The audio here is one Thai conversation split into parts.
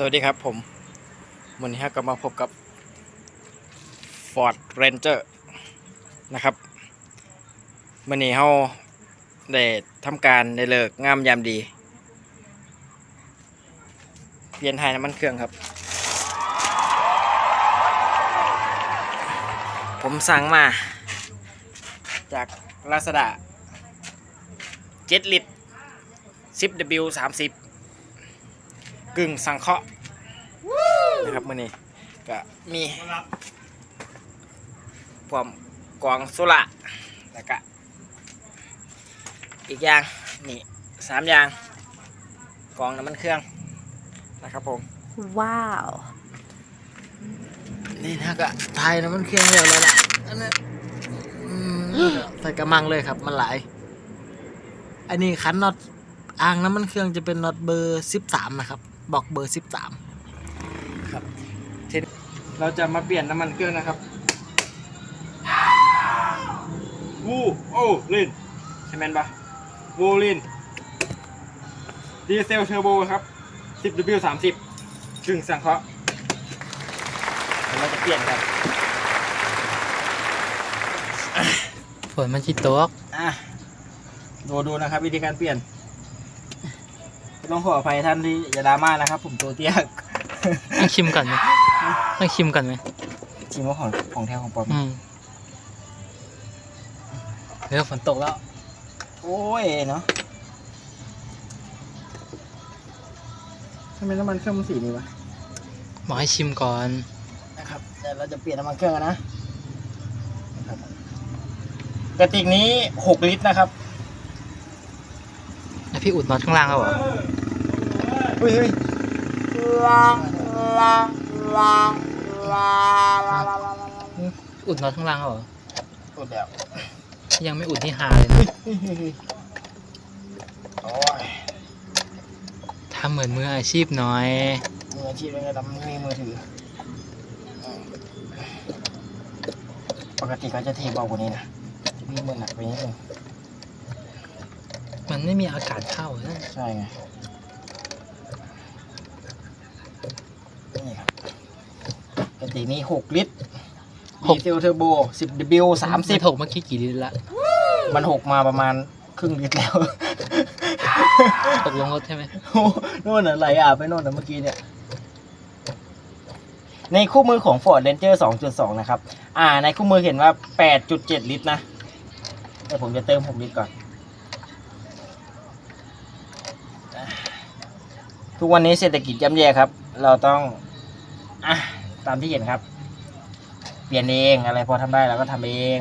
สวัสดีครับผมวันนี้ก็มาพบกับ Ford Ranger นะครับวันนี้เราได้ทำการในเลิกงามยามดี เปลี่ยนไทยน้ำมันเครื่องครับ ผมสั่งมา จาก Lazada 7ลิตร 10W 30 กึ่งสังเคราะห์นะครับมื่อนี้ก็มีพวมกวางโซล่าแล้วก็อีกอย่างนี่สามอย่างกองน้ำมันเครื่องนะครับผม ว้าว นี่นะก็ไทยน้ำมันเครื่องเร็วเลยล่ะอันนั้นอืมใส่กระมังเลยครับมันหลาย อันนี้คันน็อตอ่างน้ำมันเครื่องจะเป็นน็อตเบอร์สิบสามนะครับ บอกเบอร์สิบสามครับทีนี้เราจะมาเปลี่ยนน้ำมันเครื่องนะครับวูโอ้ลินใช่ไหมนปะวูลินดีเซลเทอร์โบครับ 10W 30กึ่งสังเคราะห์เดี๋ยวเราจะเปลี่ยนกันฝนมันจิตกอะดูดูนะครับ วิธีการเปลี่ยน ต้องขออภัยท่านที่อย่าดราม่านะครับ ผมตัวเตี้ยต้องชิมก่อนไหมต้องชิมก่อนไหมจริงว่าของของแท้ของปลอมอืมเดี๋ยวฝนตกแล้ว โอ้ยเนาะทำไมน้ำมันเครื่องมันสีนี้วะบอกให้ชิมก่อนนะครับเดี๋ยวเราจะเปลี่ยนน้ำมันเครื่องกันนะนะครับกระติกนี้หกลิตรนะครับ แล้วพี่อุดน็อตข้างล่างแล้วเหรอ เฮ้ยเฮ้ยอุดน็อตข้างล่างเหรอสุดแล้วยังไม่อุดที่ฮาเลยนะโอ้ยทำเหมือนมืออาชีพหน่อย มืออาชีพเลยนะไม่มีมือถืออืมปกติเขาจะเทเบากว่านี้นะมีมือหนักไปนิดนึงมันไม่มีอากาศเข้านะ ใช่ไง นี่ครับ กระติกนี้หกลิตรดีเซลเทอร์โบ 10W มัน30ถกเมื่อกี้กี่ลิตรละมันหกมาประมาณครึ่งลิตรแล้ว ตกลงรถใช่ไหมโอ้นู่นน่ะไหลอาบไปนู่นน่ะเมื่อกี้เนี่ย ในคู่มือของ Ford Ranger 2.2 นะครับ อ่า ในคู่มือเห็นว่า 8.7 ลิตรนะ เดี๋ยวผมจะเติม 6 ลิตรก่อน ทุกวันนี้เศรษฐกิจย่ำแย่ครับ เราต้อง อะ ตามที่เห็นครับ เปลี่ยนเองอะไรพอทำได้เราก็ทำเอง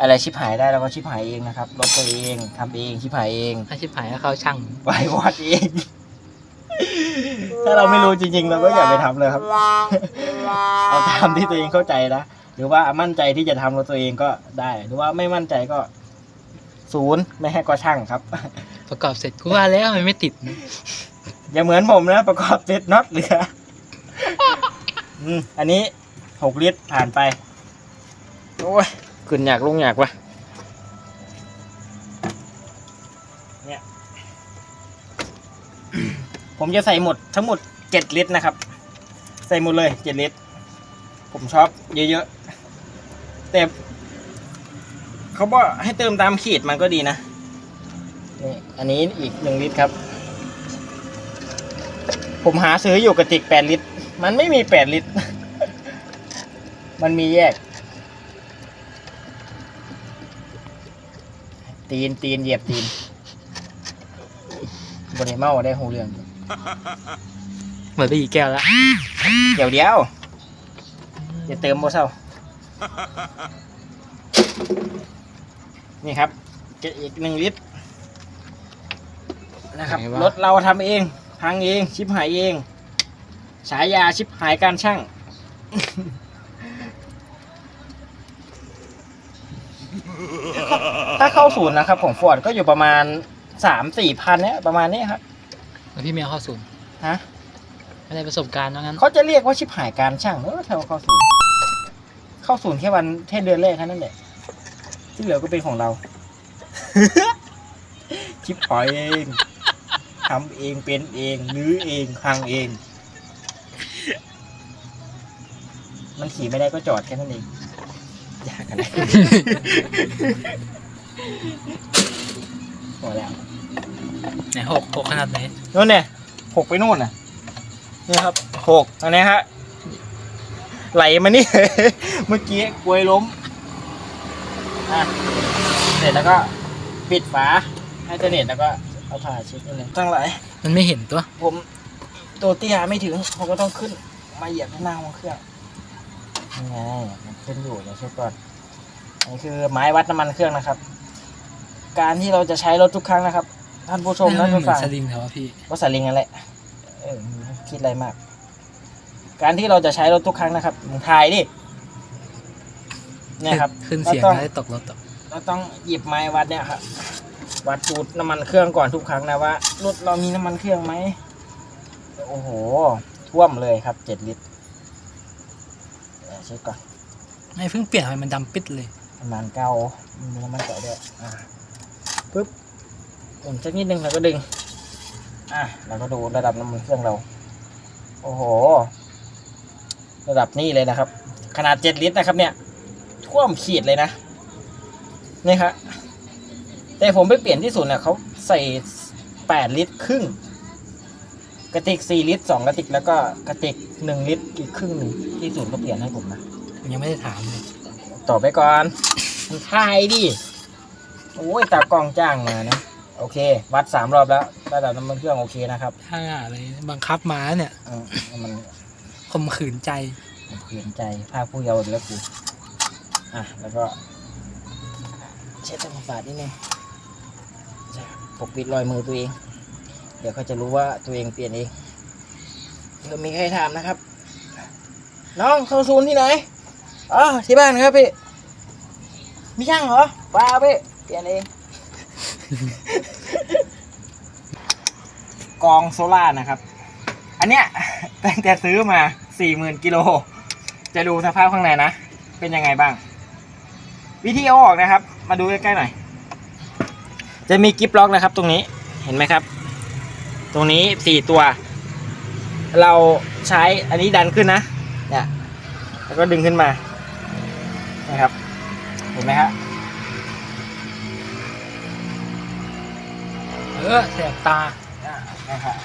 อะไรชิบหายได้เราก็ชิบหายเองนะครับรถตัวเองทำเองชิบหายเองถ้าชิบหายก็เข้าช่างไว้วอดเอง ถ้าเราไม่รู้จริงๆ เราก็อย่าไปทำเลยครับเอาตามที่ตัวเองเข้าใจนะหรือว่ามั่นใจที่จะทำรถตัวเองก็ได้ หรือว่าไม่มั่นใจก็ศูนย์ไม่ให้ก็ช่างครับ ประกอบเสร็จกูว่าแล้วมันไม่ติด อย่าเหมือนผมนะ ประกอบเสร็จน็อตเหลือ อืมอันนี้หกลิตรผ่านไป โอ้ยขึ้นอยากลงอยากวะเนี่ย ผมจะใส่หมดทั้งหมดเจ็ดลิตรนะครับ ใส่หมดเลยเจ็ดลิตร ผมชอบเยอะๆ แต่เขาบอกให้เติมตามขีดมันก็ดีนะนี่อันนี้อีกหนึ่งลิตรครับ ผมหาซื้ออยู่กระติกแปดลิตร มันไม่มีแปดลิตร มันมีแยก ตีนตีนเหยียบตีนบนเมาได้หูเรื่องเหมือนไปอีกแก้วแล้วเดี๋ยวเดียวอย่าเติมโมเศร้านี่ครับเจ็ดอีกหนึ่งลิตรนะครับไหนวะรถเราทำเองพังเอง ชิปหายเอง ฉายาชิปหายการช่าง ถ้าเข้าศูนย์นะครับ ของฟอร์ดก็อยู่ประมาณสามสี่พันเนี่ยประมาณนี้ครับแล้วพี่เมียเข้าศูนย์ฮะไม่ได้ประสบการณ์ว่างั้น เขาจะเรียกว่าชิปหายการช่างเออเท่าเข้าศูนย์เข้าศูนย์แค่วันแค่เดือนแรกแค่นั้นแหละที่เหลือก็เป็นของเราชิปหายเองทำเองเป็นเองรื้อเองพังเอง มันขี่ไม่ได้ก็จอดแค่นั้นเองยากอะไรพอแล้วไหนหกหกขนาดไหนนู่นเนี่ยหกไปนู่นน่ะนี่ครับหกอันนี้ฮะไหลมานี่ เมื่อกี้กลวยล้มอะเสร็จแล้วก็ปิดฝาให้เจเน็ตแล้วก็เอาผ่าเช็ดนี่เลยตั้งหลายมันไม่เห็นตัว ผมตัวเตี้ยไม่ถึงผมก็ต้องขึ้นมาเหยียบข้างหน้าของเครื่อง ยังไงมันขึ้นอยู่เดี๋ยวเช็คก่อนอันนี้คือไม้วัดน้ำมันเครื่องนะครับ การที่เราจะใช้รถทุกครั้งนะครับ ท่านผู้ชมมัท่านนเหมืผู้อนฟังสลิงเหรอวะพี่ก็สลิงนั่นแหละเออคิดอะไรมาก การที่เราจะใช้รถทุกครั้งนะครับมึงทายดิเนี่ยครับขึ้นเสียงเราต้องแล้วตกรถต่อเราต้องหยิบไม้วัดเนี่ยครับวัดจูดน้ำมันเครื่องก่อนทุกครั้งนะว่ารถเรามีน้ำมันเครื่องไหมโอ้โหท่วมเลยครับเจ็ดลิตร เช็คก่อนไม่เพิ่งเปลี่ยนทำไมมันดำปิดเลยน้ำมันเก่ามีน้ำมันเก่าด้วยอ่าปึ๊บหมุนสักนิดนึงแล้วก็ดึง อะแล้วก็ดูระดับน้ำมันเครื่องเรา โอ้โห ระดับนี้เลยนะครับ ขนาดเจ็ดลิตรนะครับ เนี่ย ท่วมขีดเลยนะ นี่ครับแต่ผมไปเปลี่ยนที่ศูนย์เนี่ยเขาใส่แปดลิตรครึ่ง กระติกสี่ลิตรสองกระติก แล้วก็กระติกหนึ่งลิตรอีกครึ่งหนึ่งที่ศูนย์เขาเปลี่ยนให้ผมนะผมยังไม่ได้ถามเลยต่อไปก่อนมันทายดิ โอ้ยตากล้องจ้างมานะ โอเค วัดสามรอบแล้วระดับน้ำมันเครื่องโอเคนะครับถ้าอะไรบังคับมาเนี่ยเออมันข่มขืนใจผมเขียนใจภาคผู้เยาว์อีกแล้วกูอะ แล้วก็ เช็ดทำความสะอาดนิดนึงปกปิดรอยมือตัวเองเดี๋ยวเขาจะรู้ว่าตัวเองเปลี่ยนเองเดี๋ยวมีใครถามนะครับ น้องเข้าศูนย์ที่ไหนอ๋อที่บ้านครับพี่มีช่างเหรอปล่าพี่เปลี่ยนเองกองโซล่านะครับ อันเนี้ยตั้งแต่ซื้อมาสี่หมื่นกิโล จะดูสภาพข้างในนะ เป็นยังไงบ้าง วิธีเอาออกนะครับ มาดูใกล้ๆหน่อย จะมีกิฟล็อกนะครับตรงนี้ เห็นไหมครับ ตรงนี้สี่ตัว เราใช้อันนี้ดันขึ้นนะเนี่ยแล้วก็ดึงขึ้นมานะครับเห็นไหมฮะเออแสบตาอ่านะครับ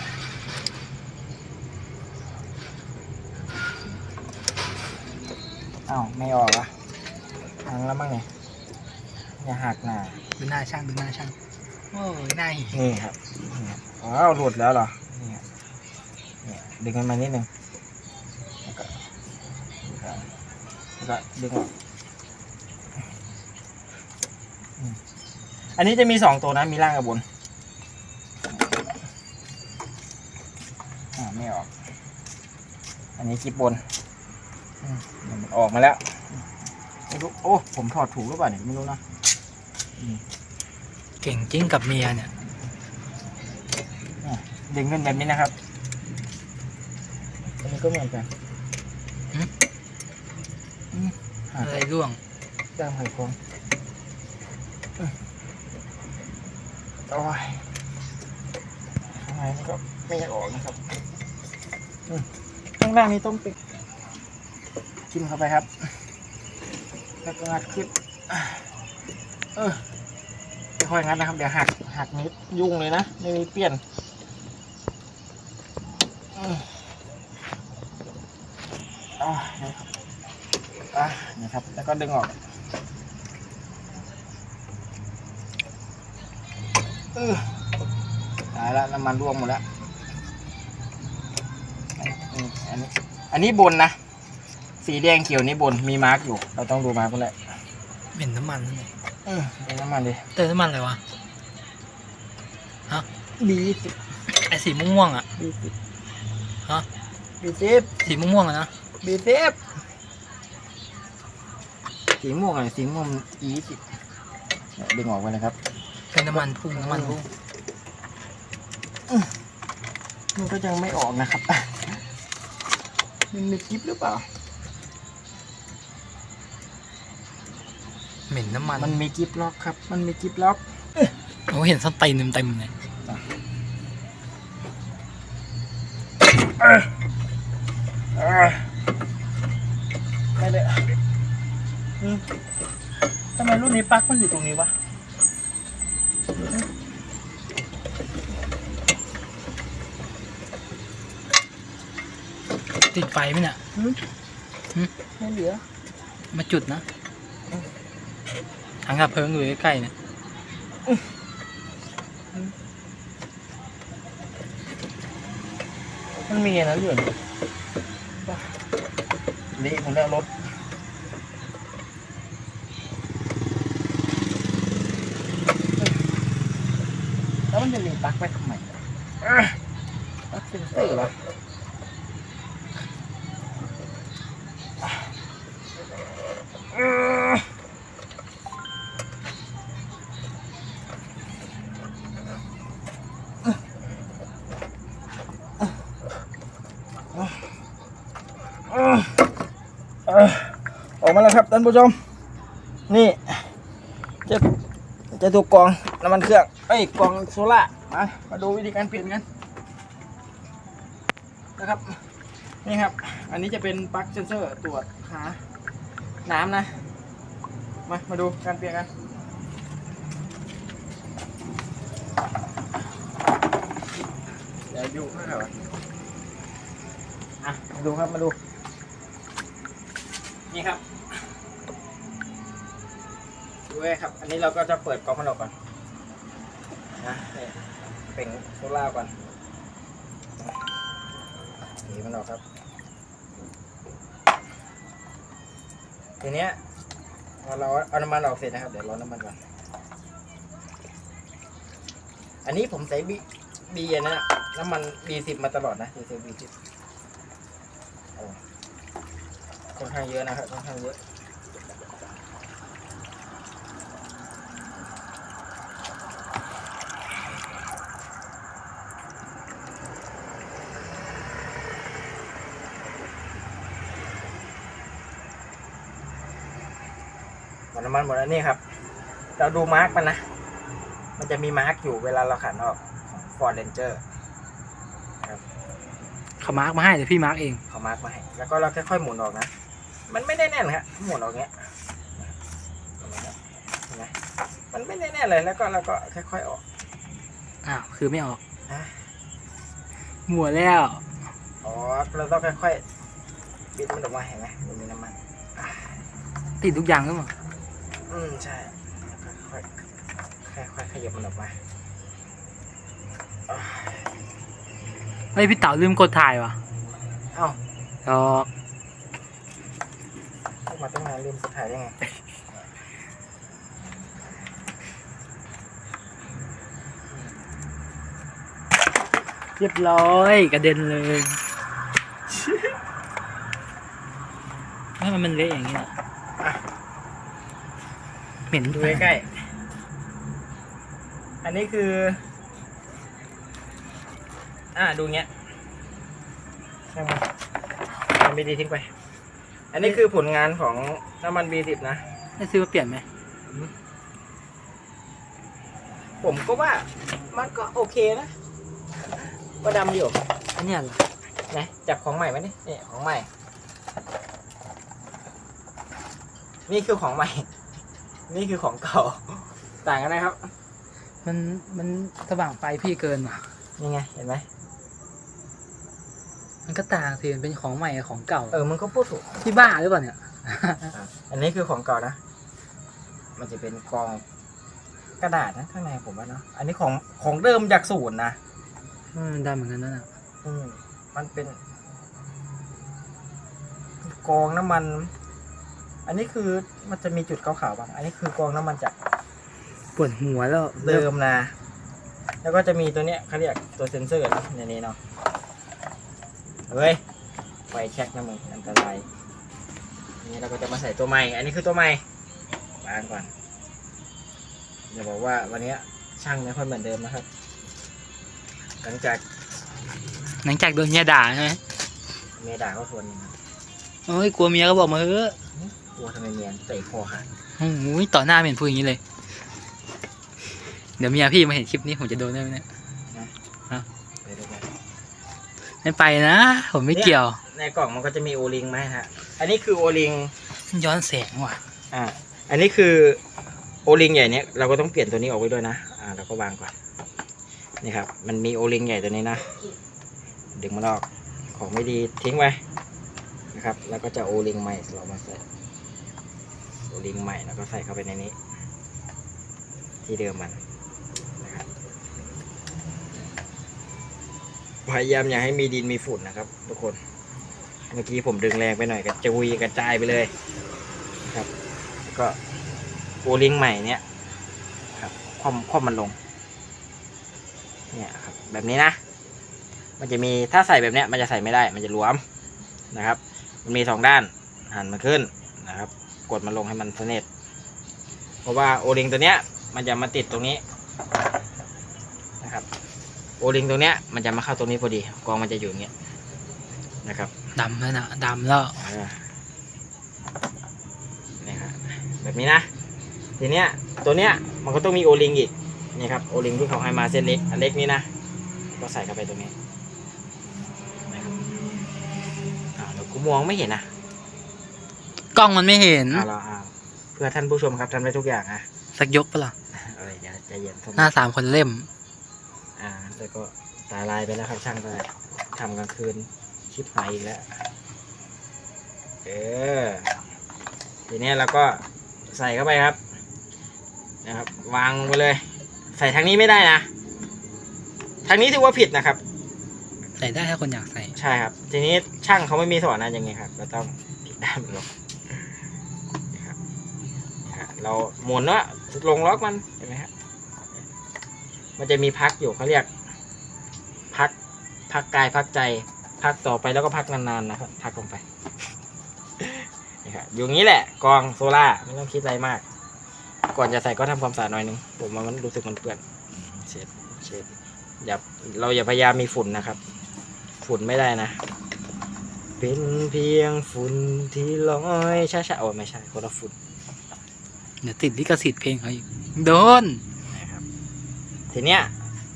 อ้าวไม่ออกอะหังแล้วมั้งเนี่ยอย่าหักหนาดูหน้าช่างดูหน้าช่างโอ้ยหน้าหินนี่ครับ นี่ครับอ๋อหลุดแล้วเหรอนี่ครับเนี่ยดึงมันมานิดนึงแล้วก็แล้วก็ดึงออกอันนี้จะมีสองตัวนะมีล่างกับบนไม่ออก อันนี้คลิปบนอืมมันออกมาแล้วไม่รู้โอ้ผมถอดถูกหรือเปล่าเนี่ยไม่รู้นะเก่งจริงกับเมียเนี่ย ดึงขึ้นแบบนี้นะครับ อันนี้ก็เหมือนกันหึ อืมหักอะไรร่วงด้ามไข่โคงอืมโอ้ยข้างในมันก็ไม่อยากออกนะครับอืมข้างล่างนี้ต้องปิดจิ้มเข้าไปครับ แล้วก็งัดขึ้นอะเออค่อยๆงัดนะครับ เดี๋ยวหักหักนิดยุ่งเลยนะ ไม่มีเปลี่ยน อืม อ่านะครับอะนะครับ แล้วก็ดึงออกเออตายแล้วน้ำมันร่วงหมดแล้วอันนี้อันนี้อันนี้บนนะ สีแดงเขียวนี่บนมีมาร์กอยู่ เราต้องดูมาร์กกันแหละเหม็นน้ำมันนั่นเลยเออเป็นน้ำมันดิเติมน้ำมันอะไรวะบีสิบไอสีม่วงๆอะบีสิบฮะบีสิบสีม่วงๆอะนะ บีสิบสีม่วงอะไรสีม่วงอีสิบเนี่ยดึงออกไปเลยครับเป็นน้ำมันพุ่งน้ำมันพุ่งมันก็ยังไม่ออกนะครับมันมีคลิปหรือเปล่า เหม็นน้ำมัน มันมีกิฟล็อกครับ มันมีกิฟล็อกโอ้เห็นส้นตีนเต็มๆเลยเออ ปลั๊กมันอยู่ตรงนี้วะติดไฟไหมเนี่ยไม่เหลือ มาจุดนะถังดับเพลิงอยู่ใกล้ๆเนี่ยมันมีนะอยู่นี่ผมได้รถแล้ว จะมีปลั๊กไว้ทำไมอะปลั๊กเซนเซอร์เหรออออกมาแล้วครับท่านผู้ชม นี่จะจะถูกกองน้ำมันเครื่อง เอ้ยกรองโซล่ามามาดูวิธีการเปลี่ยนกันนะครับนี่ครับ อันนี้จะเป็นปลั๊กเซนเซอร์ตรวจหาน้ำนะ มามาดูการเปลี่ยนกันเดี๋ยวอยู่ข้างหลังอะมาดูครับมาดู นี่ครับดูไว้ครับ อันนี้เราก็จะเปิดกล้องมันออกก่อน นะนี่เป็นโซล่าก่อนถีมันออกครับ ทีเนี้ยพอเราเอาน้ำมันออกเสร็จนะครับ เดี๋ยวร้อนน้ำมันก่อน อันนี้ผมใส่บีบีนะน้ำมันบีสิบมาตลอดนะดีเซลบีสิบค่อนข้างเยอะนะครับค่อนข้างเยอะ น้ำมันหมดแล้วนี่ครับ เราดูมาร์กมันนะ มันจะมีมาร์กอยู่เวลาเราขันออกของ Ford Ranger เขามาร์กมาให้เดี๋ยวพี่มาร์กเองเขามาร์กมาให้แล้วก็เราค่อยๆหมุนออกนะ มันไม่ได้แน่นครับหมุนออกเงี้ยเห็นไหมมันไม่ได้แน่นเลยแล้วก็เราก็ค่อยๆออกอ้าวคือไม่ออกอะหมัวแล้วออกเราต้องค่อยๆบิดมันออกมาเห็นไหมมันมีน้ำมันติดทุกอย่างก็มั้ง อืมใช่ค่อยๆค่อยๆขยับมันออกมาอะเฮ้ยพี่เต๋าลืมกดถ่ายว่ะเอ้าดอกเข้ามาตั้งนานลืมสุดท้ายได้ไงเรียบร้อยกระเด็นเลยให้มันมันเละอย่างนี้นะ เหม็นดูด้วยใกล้ๆอันนี้คือ อ่าดูเงี้ยช่างมันมันบีดีทิ้งไป อันนี้คือผลงานของน้ำมัน B10 นะได้ซื้อมาเปลี่ยนไหม ผมก็ว่ามันก็โอเคนะ ก็ดำอยู่ อันเนี้ยเหรอนะจับของใหม่ไหมนี่นี่ของใหม่ นี่คือของใหม่ นี่คือของเก่า ต่างกันนะครับ มันมันสว่างไฟพี่เกินว่ะนี่ไง เห็นไหม มันก็ต่างสิมันเป็นของใหม่กับของเก่าเออ มันก็พูดถูก พี่บ้าหรือเปล่าเนี่ยอะอันนี้คือของเก่านะ มันจะเป็นกล่องกระดาษนะข้างในผมว่าเนาะ อันนี้ของของเดิมจากศูนย์นะอืมดำเหมือนกันนั่นน่ะอืมมันเป็น กองน้ำมัน อันนี้คือมันจะมีจุดขาวๆบ้าง อันนี้คือกองน้ำมันจากปวดหัวแล้วเดิมนะ แล้วก็จะมีตัวเนี้ยเขาเรียกตัวเซ็นเซอร์นะในนี้เนาะ เฮ้ย ไฟแช็กนะมึงอันตรายนี่เราก็จะมาใส่ตัวใหม่ อันนี้คือตัวใหม่วางก่อนอย่าบอกว่าวันเนี้ยช่างไม่ค่อยเหมือนเดิมนะครับ หลังจากหลังจากโดนเมียด่าใช่ไหมเมียด่าเขาทวนหนึ่งนะโอ้ยกลัวเมียก็บอกมาเฮ้อะก ลัวทำไมเมียเตะคอหักโอ้ยต่อหน้าไม่เห็นพูดอย่างนี้เลย เดี๋ยวเมียพี่มาเห็นคลิปนี้ผมจะโดนได้ไหมเนี่ยไปดูกันไม่ไปนะ ผมไม่เกี่ยว ในกล่องมันก็จะมีโอลิงไหมาให้ฮะ อันนี้คือโอลิงมันย้อนแสงว่ะ อ่า อันนี้คือโอลิงใหญ่เนี้ยเราก็ต้องเปลี่ยนตัวนี้ออกไว้ด้วยนะ อ่า เราก็วางก่อน นี่ครับ มันมีโอลิงใหญ่ตัวนี้นะ ดึงมันออก ของไม่ดีทิ้งไว้นะครับ แล้วก็จะโอลิงใหม่เรามาใส่โอ ลิงใหม่แล้วก็ใส่เข้าไปในนี้ ที่เดิมมันนะครับพยายามอย่าให้มีดินมีฝุ่นนะครับ ทุกคน เมื่อกี้ผมดึงแรงไปหน่อยก็จะวีกระจายไปเลยนะครับ ก็โอลิงใหม่เนี่ยครับคว่ำคว่ำมันลง เนี่ยครับ แบบนี้นะ มันจะมีถ้าใส่แบบเนี้ยมันจะใส่ไม่ได้ มันจะหลวมนะครับ มันมีสองด้านหันมันขึ้นนะครับ กดมันลงให้มันสนิทเพราะว่าโอลิงตัวเนี้ยมันจะมาติดตรงนี้นะครับโอลิงตรงเนี้ยมันจะมาเข้าตรงนี้พอดี กองมันจะอยู่อย่างเงี้ยนะครับดำแล้วนะดำแล้วอ่านี่ครับแบบนี้นะทีเนี้ยตัวเนี้ยมันก็ต้องมีโอลิงอีกนี่ครับโอลิงที่เขาให้มาเส้นเล็กอันเล็กนี้นะก็ใส่เข้าไปตรงนี้นะครับอ่าเดี๋ยวกูมองไม่เห็นนะ กล้องมันไม่เห็นอ่าเราอ่าเพื่อท่านผู้ชมครับทำได้ทุกอย่างอะสักยกปะล่ะอะไรอย่าใจเย็นสมหน้าสามคนเล่ม อ่าแต่ก็ตายลายไปแล้วครับช่างตายทำกลางคืนชิปหายอีกแล้วเออทีเนี้ยเราก็ใส่เข้าไปครับนะครับ วางไปเลย ใส่ทางนี้ไม่ได้นะทางนี้ถือว่าผิดนะครับ ใส่ได้ถ้าคนอยากใส่ ใช่ครับ ทีนี้ช่างเขาไม่มีสอนนะยังไงครับเราต้องผิดด้านมันลงนะครับนี่ฮะ เราหมุนว่าลงล็อกมันเห็นไหมฮะมันจะมีพักอยู่เขาเรียก พักพักกายพักใจ พักต่อไปแล้วก็พักนานๆนะครับพักลงไปนี่ครับอยู่งนี้แหละกองโซล่าไม่ต้องคิดอะไรมาก ก่อนจะใส่ก็ทำความสะอาดหน่อยนึงผมว่ามันรู้สึกมันเปื้อนเช็ดเช็ดอย่าเราอย่าพยายามมีฝุ่นนะครับ ฝุ่นไม่ได้นะเป็นเพียงฝุ่นที่ลอยช้าๆโอ้ไม่ใช่คนละฝุ่น เดี๋ยวติดลิขสิทธิ์เพลงเขาอีกโดนนะครับทีเนี้ย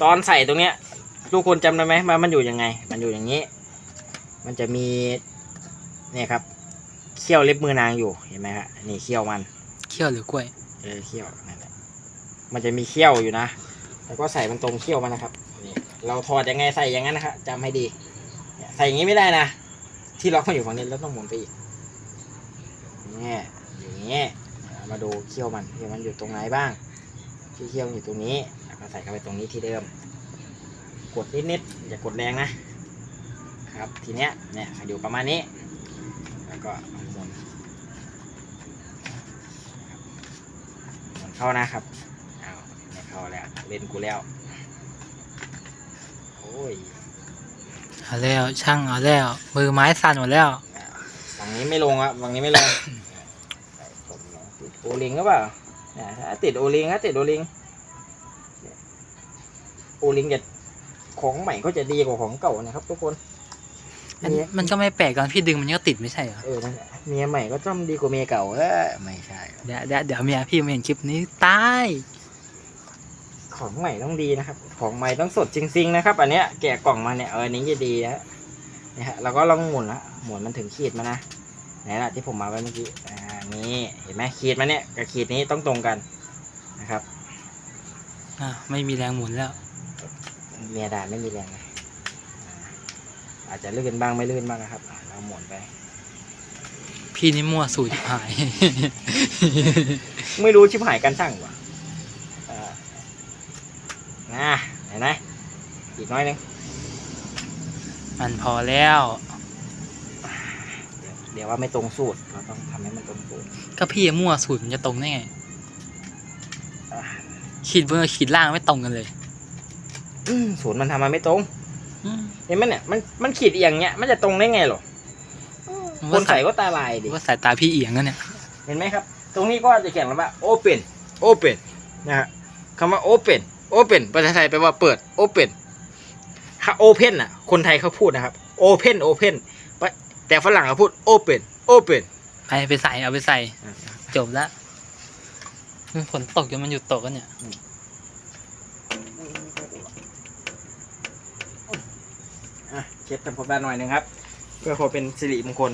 ตอนใส่ตรงเนี้ยทุกคนจำได้ไหมมันมันอยู่ยังไง มันอยู่อย่างนี้ มันจะมีเนี่ยครับเขี้ยวเล็บมือนางอยู่เห็นไหมฮะนี่เขี้ยวมันเขี้ยวหรือกล้วยเออเขี้ยวนั่นแหละมันจะมีเขี้ยวอยู่นะแล้วก็ใส่มันตรงเขี้ยวมันนะครับนี่เราถอดยังไงใส่อย่างนั้นนะครับจำให้ดีเนี่ยใส่อย่างนี้ไม่ได้นะที่ล็อกมันอยู่ฝั่งนี้แล้วต้องหมุนไปอีกเนี่ยอย่างเงี้ยเอา มาดูเขี้ยวมันเขี้ยวมันอยู่ตรงไหนบ้างที่เขี้ยวอยู่ตรงนี้แล้วก็ใส่เข้าไปตรงนี้ที่เดิม กดนิดๆอย่ากดแรงนะครับทีเนี้ยเนี่ยอยู่ประมาณนี้ แล้วก็หมุนหมุนเข้านะครับเอาไม่เข้าแล้วเล่นกูแล้วโอ้ยเอาแล้วช่างเอาแล้ว มือไม้สั่นหมดแล้วฝั่งนี้ไม่ลงอะฝั่งนี้ไม่ลง ติดโอลิงก็เปล่าเนี่ยถ้าติดโอลิงถ้าติดโอลิงโอลิงจะของใหม่ก็จะดีกว่าของเก่านะครับ ทุกคนมันเมียมันก็ไม่แปลกตอนพี่ดึงมันก็ติดไม่ใช่เหรอเออนั่นแหละเมียใหม่ก็ต้องดีกว่าเมียเก่าเออไม่ใช่เดี๋ยวเดี๋ยวเดี๋ยวเมียพี่มาเห็นคลิปนี้ตายของใหม่ต้องดีนะครับ ของใหม่ต้องสดจริง ๆ นะครับ อันเนี้ยแกะกล่องมาเนี่ยเอออันนี้จะดีนะเนี่ยฮะเราก็ลองหมุนละหมุนมันถึงขีดมานะไหนล่ะที่ผมมาไว้เมื่อกี้อ่า นี่เห็นไหมขีดมาเนี่ยกับขีดนี้ต้องตรงกันนะครับอะไม่มีแรงหมุนแล้ว เมียด่าไม่มีแรงนะอ่าอาจจะลื่นบ้างไม่ลื่นบ้างนะครับอ่าเราหมุนไป พี่นี่มั่วสูตรหาย ไม่รู้ชิบหายกันช่างว่ะอ่านะเห็นไหมอีกน้อยหนึงมันพอแล้ว เดี๋ยวเดี๋ยวว่าไม่ตรงสูตรเราต้องทำให้มันตรงสูตรก็พี่มั่วสูตรมันจะตรงได้ไงอ่าขีดบนกับขีดล่างไม่ตรงกันเลยอืมศูนย์มันทำมาไม่ตรงอืมเห็นไหมเนี่ยมันมันขีดเอียงเงี้ยมันจะตรงได้ไงหรอผมคว่านใส่ก็ตาลายดิว่าสายตาพี่เอียงกันเนี่ยเห็นไหมครับ ตรงนี้ก็จะเขียนว่า open open นะฮะคำว่า open open ภาษาไทยแปลว่าเปิด open ถ้า open อะ คนไทยเขาพูดนะครับ open open แต่ฝรั่งเขาพูดโอเปนโอเปนไปไปใส่เอาไปใส่ จบแล้วฝนตกจนมันหยุดตกกันเนี่ย อะเช็ดทำความสดหน่อยหนึงครับ เพื่อความเป็นสิริมงคล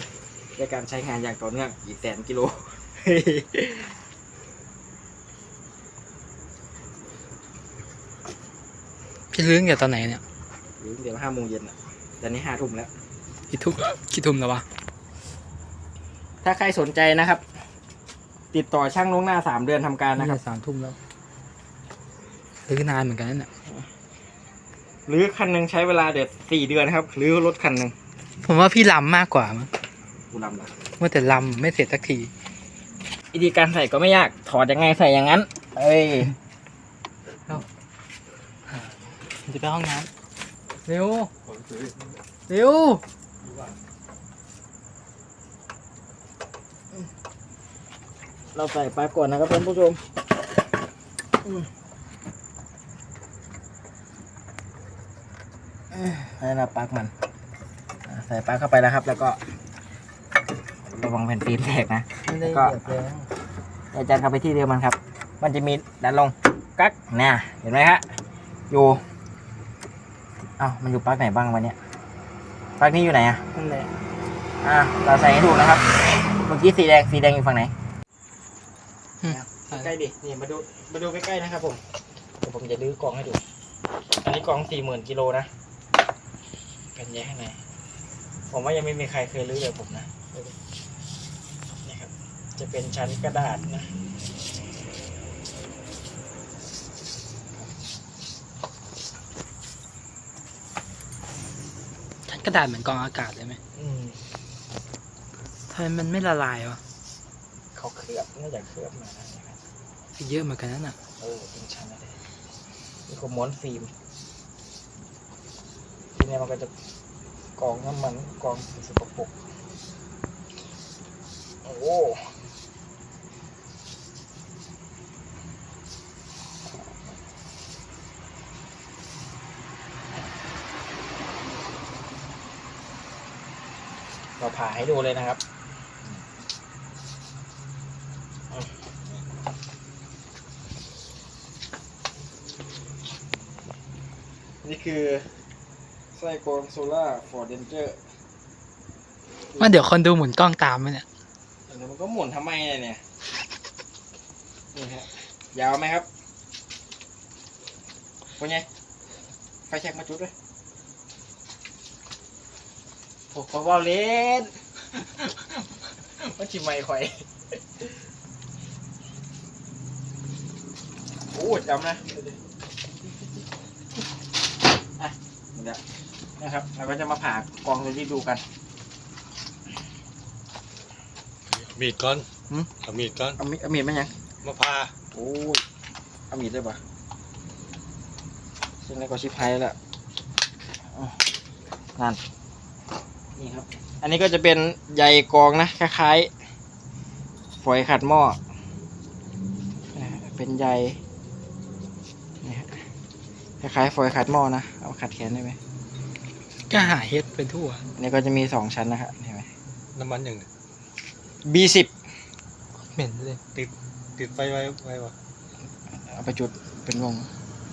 ในการใช้งานอย่างต่อเนื่องอีกแสนกิโล พี่ลื้อตั้งแต่ตอนไหนเนี่ย หรือเดี๋ยวห้าโมงเย็นอะตอนนี้ห้าทุ่มแล้ว กี่ทุ่มกี่ทุ่มแล้ววะถ้าใครสนใจนะครับ ติดต่อช่างล่วงหน้าสามเดือนทำการนะครับสามทุ่มแล้วซื้อนานเหมือนกันนั่นแหละหรือคันหนึ่งใช้เวลาเด็ดสี่เดือนครับ หรือรถคันหนึ่งผมว่าพี่ลำมากกว่ามั้งกูลำละเมื่อแต่ลำไม่เสร็จสักที วิธีการใส่ก็ไม่ยาก ถอดยังไงใส่อย่างนั้น เอ้ยจะไปห้องน้ำเร็ว เร็ว เราใส่ปลาก่อนนะครับท่านผู้ชมอืมเอ้ยให้เราปลักมันอ่าใส่ปลักเข้าไปแล้วครับ แล้วก็ระวังแผ่นฟิล์มแตกนะไม่ได้ก็เหยียบแรงอาจารย์เข้าไปที่เดิมมันครับ มันจะมีดันลงกักเนี่ยเห็นไหมฮะ อยู่เอ้ามันอยู่ปลั๊กไหนบ้างวันเนี้ยปลั๊กนี้อยู่ไหนอะนั่นแหละอะเราใส่ให้ถูกนะครับ เมื่อกี้สีแดง สีแดงอยู่ฝั่งไหน ใกล้ดินี่มาดูมาดูใกล้ๆนะครับผมเดี๋ยวผมจะลื้อกล่องให้ดู อันนี้กล่องสี่หมื่นกิโลนะกันแยกข้างในผมว่ายังไม่มีใครเคยลื้อเลยผมนะดูดินี่ครับ จะเป็นชั้นกระดาษนะชั้นกระดาษเหมือนกองอากาศเลยไหมอืมทำไมมันไม่ละลายวะ เขาเคลือบน่าจะเคลือบมานะครับเยอะเหมือนกันนั่นน่ะเออเป็นชั้นอะไรนี่ก็ม้วนฟิล์มทีนี้มันก็จะกองน้ำมันกองสกปรกโอ้เราผ่าให้ดูเลยนะครับ คือไส้กรองโซล่าฟอร์เดนเจอร์ว่าเดี๋ยวคนดูหมุนกล้องตามไหมเนี่ยแล้วมันก็หมุนทำไมเนี่ยเนี่ยนี่ฮะยาวไหมครับเป็นไงไฟแช็กมาจุดด้วยโอ้โหบอลเล่นมันชิมไม่ค่อยโอ้จำนะอะ เดี๋ยวนะครับเราก็จะมาผ่ากองตัวที่ดูกัน มีดก่อนหืมเอามีดก่อนเอามีดเอามีดมายังมาพาโอ้ยเอามีดได้ปะซึ่งในก็ชิปไฮแล้วอ๋อนั่นนี่ครับ อันนี้ก็จะเป็นใยกรองนะคล้ายๆฝอยขัดหม้ออ่าเป็นใยนี่ฮะ คล้ายๆฝอยขัดหม้อนะ เอาขัดแขนได้ไหมก็หาเฮ็ดเป็นทั่วอันนี้ก็จะมีสองชั้นนะครับเห็นไหม น้ำมันอย่าง B10 เหม็นเลย ติดไฟไว้ไว้วะเอาไปจุดเป็นวง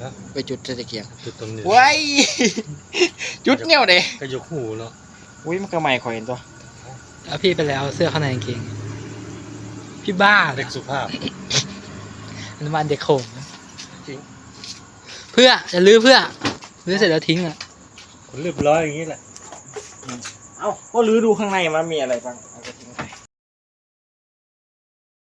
นะไปจุดจะตะเกียงจุดตรงนี้ไว้ยจุดเนี่ยเด้ก็ยกหูเนาะอุ้ยมันก็ใหม่ขอยเห็นตัว แล้วพี่ไปแล้วเสื้อข้างในกางเกงพี่บ้าเด็กสุภาพ อนุบาลเด็กโขงนะเพื่อจะลื้อเพื่อลื้อเสร็จแล้วทิ้งอะคนเรียบร้อยอย่างนี้แหละ เอ้าก็รื้อดูข้างในมันมีอะไรบ้าง